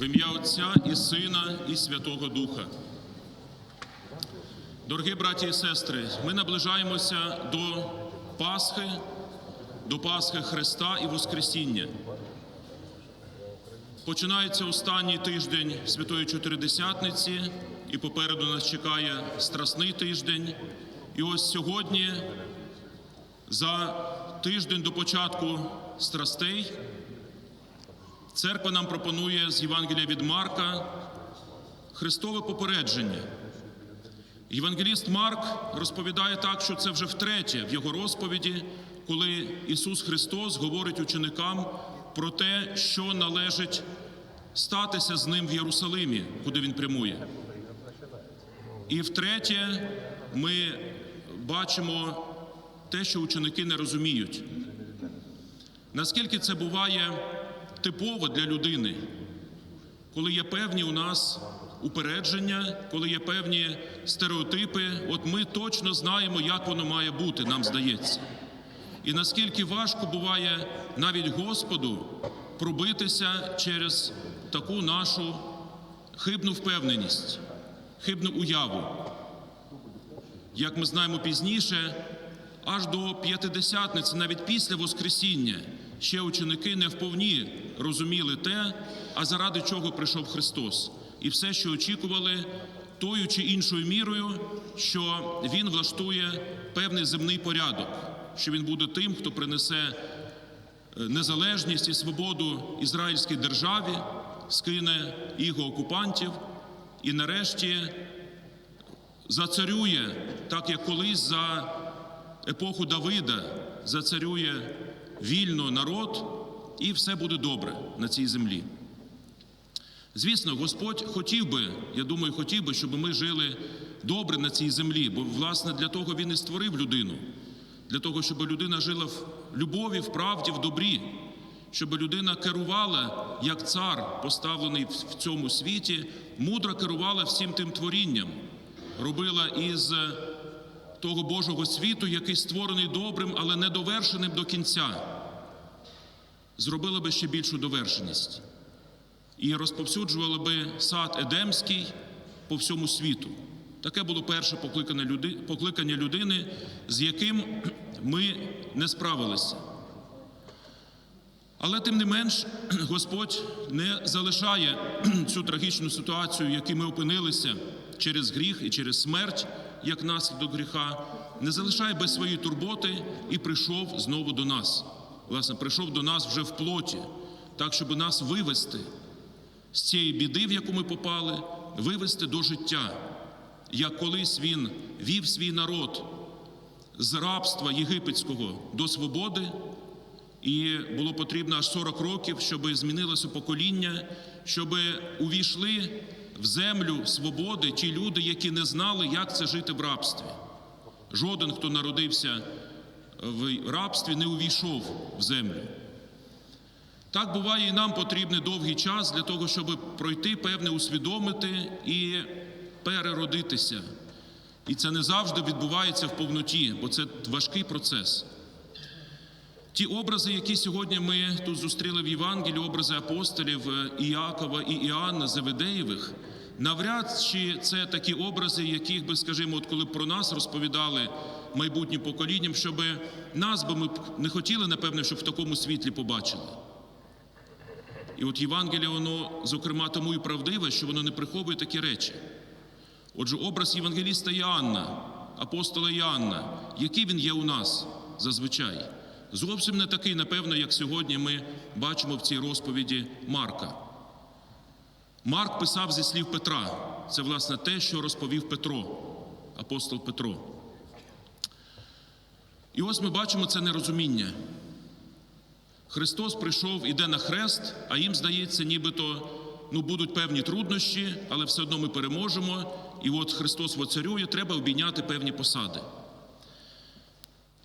В ім'я Отця і Сина, і Святого Духа. Дорогі браті і сестри, ми наближаємося до Пасхи, до Пасхи Христа і Воскресіння. Починається останній тиждень Святої Чотиридесятниці, і попереду нас чекає страсний тиждень. І ось сьогодні, за тиждень до початку страстей, церква нам пропонує з Євангелія від Марка Христове попередження. Євангеліст Марк розповідає так, що це вже втретє в його розповіді, коли Ісус Христос говорить ученикам про те, що належить статися з ним в Єрусалимі, куди він прямує. І втретє, ми бачимо те, що ученики не розуміють. Наскільки це буває типово для людини, коли є певні у нас упередження, коли є певні стереотипи, от ми точно знаємо, як воно має бути, нам здається. І наскільки важко буває навіть Господу пробитися через таку нашу хибну впевненість, хибну уяву. Як ми знаємо пізніше, аж до п'ятидесятниці, навіть після Воскресіння, ще ученики не вповні розуміли те, а заради чого прийшов Христос, і все, що очікували, тою чи іншою мірою, що Він влаштує певний земний порядок, що Він буде тим, хто принесе е, незалежність і свободу ізраїльській державі, скине його окупантів і нарешті зацарює, так як колись за епоху Давида зацарює вільно народ, і все буде добре на цій землі. Звісно, Господь хотів би, я думаю, хотів би, щоб ми жили добре на цій землі, бо, власне, для того Він і створив людину, для того, щоб людина жила в любові, в правді, в добрі, щоб людина керувала, як цар, поставлений в цьому світі, мудро керувала всім тим творінням, робила із того Божого світу, який створений добрим, але недовершеним до кінця, зробила би ще більшу довершеність і розповсюджувала би сад Едемський по всьому світу. Таке було перше покликання, люди, покликання людини, з яким ми не справилися. Але тим не менш, Господь не залишає цю трагічну ситуацію, в якій ми опинилися через гріх і через смерть, як наслідок гріха, не залишає без своєї турботи і прийшов знову до нас. Власне, прийшов до нас вже в плоті, так, щоб нас вивести з цієї біди, в яку ми попали, вивести до життя, як колись він вів свій народ з рабства єгипетського до свободи, і було потрібно аж 40 років, щоб змінилося покоління, щоб увійшли в землю свободи ті люди, які не знали, як це жити в рабстві. Жоден, хто народився в рабстві, не увійшов в землю. Так буває, і нам потрібний довгий час для того, щоб пройти певне усвідомити і переродитися. І це не завжди відбувається в повноті, бо це важкий процес. Ті образи, які сьогодні ми тут зустріли в Євангелії, образи апостолів Іакова і Іоанна Заведеєвих, навряд чи це такі образи, яких би, скажімо, от коли про нас розповідали майбутнім поколінням, щоб нас би ми не хотіли, напевне, щоб в такому світлі побачили. І от Євангеліє, воно, зокрема, тому і правдиве, що воно не приховує такі речі. Отже, образ Євангеліста Іоанна, апостола Іоанна, який він є у нас зазвичай, зовсім не такий, напевно, як сьогодні ми бачимо в цій розповіді Марка. Марк писав зі слів Петра. Це, власне, те, що розповів Петро, апостол Петро. І ось ми бачимо це нерозуміння. Христос прийшов, іде на хрест, а їм здається, нібито ну, будуть певні труднощі, але все одно ми переможемо. І от Христос воцарює, треба обійняти певні посади.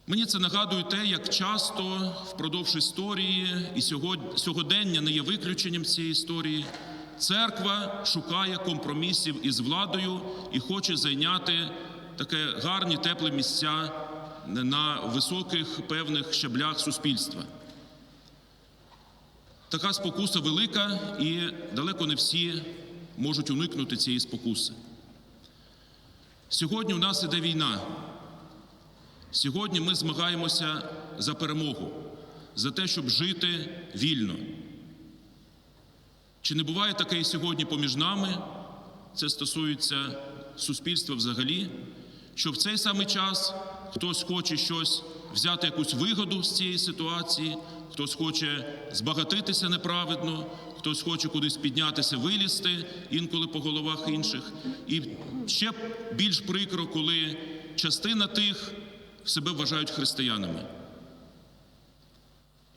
Мені це нагадує те, як часто впродовж історії, і сьогодення не є виключенням цієї історії, церква шукає компромісів із владою і хоче зайняти таке гарні теплі місця на високих певних щаблях суспільства. Така спокуса велика, і далеко не всі можуть уникнути цієї спокуси. Сьогодні у нас іде війна. Сьогодні ми змагаємося за перемогу, за те, щоб жити вільно. Чи не буває таке і сьогодні поміж нами? Це стосується суспільства взагалі, що в цей самий час хтось хоче щось взяти якусь вигоду з цієї ситуації, хтось хоче збагатитися неправедно, хтось хоче кудись піднятися, вилізти інколи по головах інших. І ще більш прикро, коли частина тих себе вважають християнами.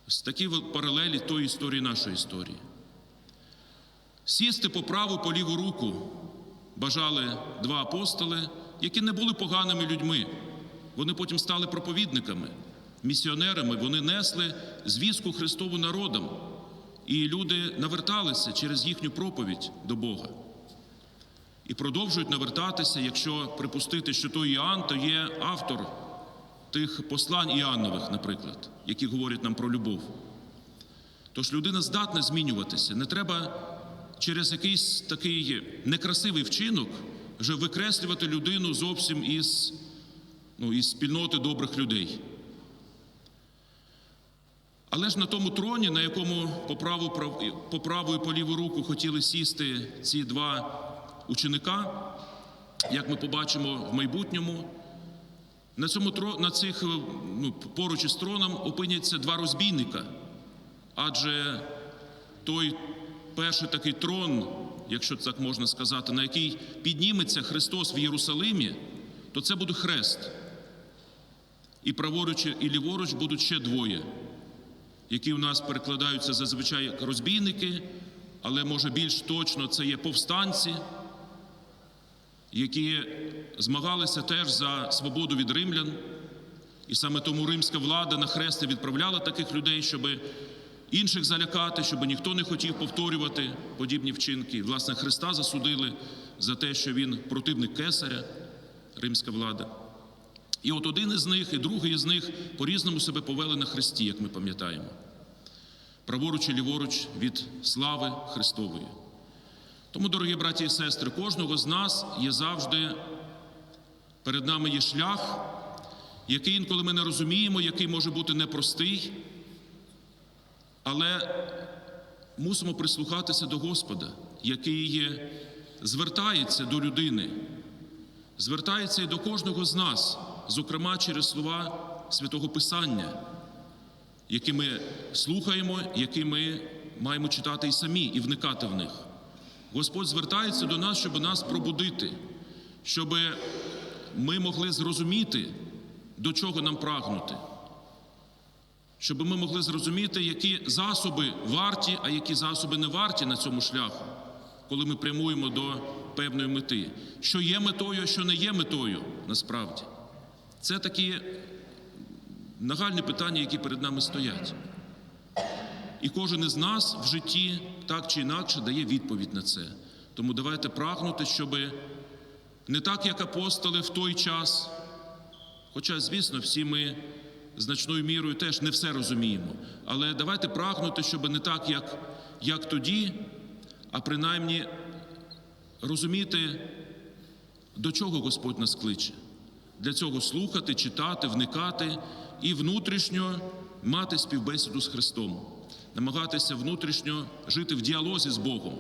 Ось такі паралелі тої історії нашої історії. Сісти по праву, по ліву руку бажали два апостоли, які не були поганими людьми. Вони потім стали проповідниками, місіонерами. Вони несли звістку Христову народам, і люди наверталися через їхню проповідь до Бога. І продовжують навертатися, якщо припустити, що той Іоанн, то є автор тих послань Іоаннових, наприклад, які говорять нам про любов. Тож людина здатна змінюватися. Не треба через якийсь такий некрасивий вчинок вже викреслювати людину зовсім із, ну, із спільноти добрих людей. Але ж на тому троні, на якому по праву, по праву і по ліву руку хотіли сісти ці два ученика, як ми побачимо в майбутньому, на, цьому, на цих ну, поруч із троном опиняться два розбійника. Адже той перший такий трон, якщо так можна сказати, на який підніметься Христос в Єрусалимі, то це буде хрест. І праворуч, і ліворуч будуть ще двоє, які у нас перекладаються зазвичай як розбійники, але може більш точно це є повстанці, які змагалися теж за свободу від римлян. І саме тому римська влада на хрести відправляла таких людей, щоб інших залякати, щоб ніхто не хотів повторювати подібні вчинки. Власне, Христа засудили за те, що він противник кесаря, римська влада. І от один із них, і другий із них по-різному себе повели на хресті, як ми пам'ятаємо. Праворуч і ліворуч від слави Христової. Тому, дорогі браті і сестри, кожного з нас є завжди перед нами є шлях, який інколи ми не розуміємо, який може бути непростий, але мусимо прислухатися до Господа, який є, звертається до людини, звертається і до кожного з нас, зокрема через слова Святого Писання, які ми слухаємо, які ми маємо читати і самі, і вникати в них. Господь звертається до нас, щоб нас пробудити, щоб ми могли зрозуміти, до чого нам прагнути, щоб ми могли зрозуміти, які засоби варті, а які засоби не варті на цьому шляху, коли ми прямуємо до певної мети, що є метою, а що не є метою насправді. Це такі нагальні питання, які перед нами стоять. І кожен із нас в житті так чи інакше дає відповідь на це. Тому давайте прагнути, щоб не так, як апостоли в той час, хоча, звісно, всі ми значною мірою теж не все розуміємо, але давайте прагнути, щоб не так, як, як тоді, а принаймні розуміти, до чого Господь нас кличе. Для цього слухати, читати, вникати і внутрішньо мати співбесіду з Христом, намагатися внутрішньо жити в діалозі з Богом,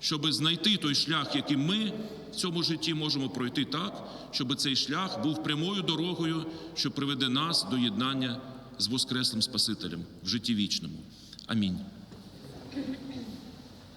щоб знайти той шлях, яким ми в цьому житті можемо пройти так, щоб цей шлях був прямою дорогою, що приведе нас до єднання з Воскреслим Спасителем в житті вічному. Амінь.